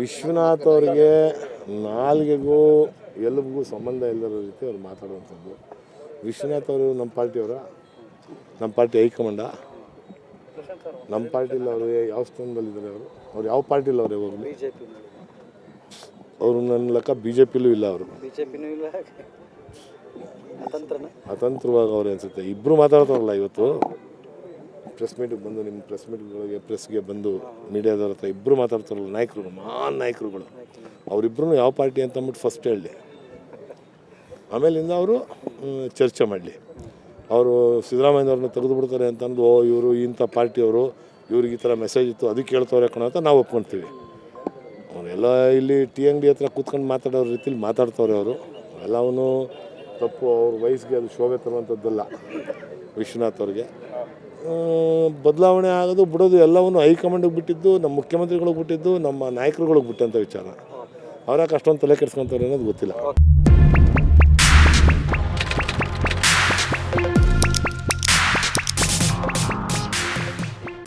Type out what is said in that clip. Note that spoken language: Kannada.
ವಿಶ್ವನಾಥ್ ಅವರಿಗೆ ನಾಲ್ಗೆಗೂ ಎಲುಬಿಗೂ ಸಂಬಂಧ ಇಲ್ಲದ ರೀತಿ ಅವ್ರು ಮಾತಾಡುವಂಥದ್ದು. ವಿಶ್ವನಾಥ್ ಅವರು ನಮ್ಮ ಪಾರ್ಟಿಯವರ ನಮ್ಮ ಪಾರ್ಟಿ ಹೈಕಮಾಂಡ? ನಮ್ಮ ಪಾರ್ಟಿಲಿ ಅವರು ಯಾವ ಸ್ಥಾನದಲ್ಲಿದ್ದಾರೆ ಅವರು? ಅವ್ರು ಯಾವ ಪಾರ್ಟಿಲಿ ಅವರೇ ಹೋಗಲಿ? ಅವರು ನನ್ನ ಲೆಕ್ಕ ಬಿ ಜೆ ಪಿಲೂ ಇಲ್ಲ ಅವರು ಅತಂತ್ರವಾಗಿ ಅವ್ರು ಅನ್ಸುತ್ತೆ. ಇಬ್ಬರು ಮಾತಾಡ್ತಾರಲ್ಲ ಇವತ್ತು. ಪ್ರೆಸ್ ಮೀಟಿಗೆ ಬಂದು, ನಿಮ್ಮ ಪ್ರೆಸ್ ಮೀಟ್ಗಳಿಗೆ ಪ್ರೆಸ್ಗೆ ಬಂದು ಮೀಡಿಯಾದವ್ರ ಹತ್ರ ಇಬ್ಬರು ಮಾತಾಡ್ತಾರಲ್ಲ, ನಾಯಕರು, ಮಹಾನ್ ನಾಯಕರುಗಳು. ಅವರಿಬ್ಬರು ಯಾವ ಪಾರ್ಟಿ ಅಂತ ಅಂದ್ಬಿಟ್ಟು ಫಸ್ಟ್ ಹೇಳಲಿ. ಆಮೇಲಿಂದ ಅವರು ಚರ್ಚೆ ಮಾಡಲಿ. ಅವರು ಸಿದ್ದರಾಮಯ್ಯವ್ರನ್ನ ತೆಗೆದು ಬಿಡ್ತಾರೆ ಅಂತಂದು ಓ, ಇವರು ಇಂಥ ಪಾರ್ಟಿಯವರು ಇವ್ರಿಗೆ ಈ ಥರ ಮೆಸೇಜ್ ಇತ್ತು, ಅದಕ್ಕೆ ಹೇಳ್ತವ್ರೆ ಕಣ ಅಂತ ನಾವು ಒಪ್ಕೊಳ್ತೀವಿ ಅವರೆಲ್ಲ ಇಲ್ಲಿ ಟಿ ಅಂಗಡಿ ಹತ್ರ ಕೂತ್ಕೊಂಡು ಮಾತಾಡೋ ರೀತಿಲಿ ಮಾತಾಡ್ತವ್ರೆ ಅವರು. ಎಲ್ಲವೂ ತಪ್ಪು, ಅವ್ರ ವಯಸ್ಸಿಗೆ ಅದು ಶೋಭೆ ತರುವಂಥದ್ದಲ್ಲ ವಿಶ್ವನಾಥ್ ಅವ್ರಿಗೆ. ಬದಲಾವಣೆ ಆಗೋದು ಬಿಡೋದು ಎಲ್ಲವನ್ನು ಹೈಕಮಾಂಡಿಗೆ ಬಿಟ್ಟಿದ್ದು ನಮ್ಮ ಮುಖ್ಯಮಂತ್ರಿಗಳಿಗೆ ಬಿಟ್ಟಿದ್ದು ನಮ್ಮ ನಾಯಕರುಗಳಿಗೆ ಬಿಟ್ಟಂಥ ವಿಚಾರ. ಅವ್ರ ಅಷ್ಟೊಂದು ತಲೆ ಕೆಡಿಸ್ಕೊತಾರೆ ಅನ್ನೋದು ಗೊತ್ತಿಲ್ಲ.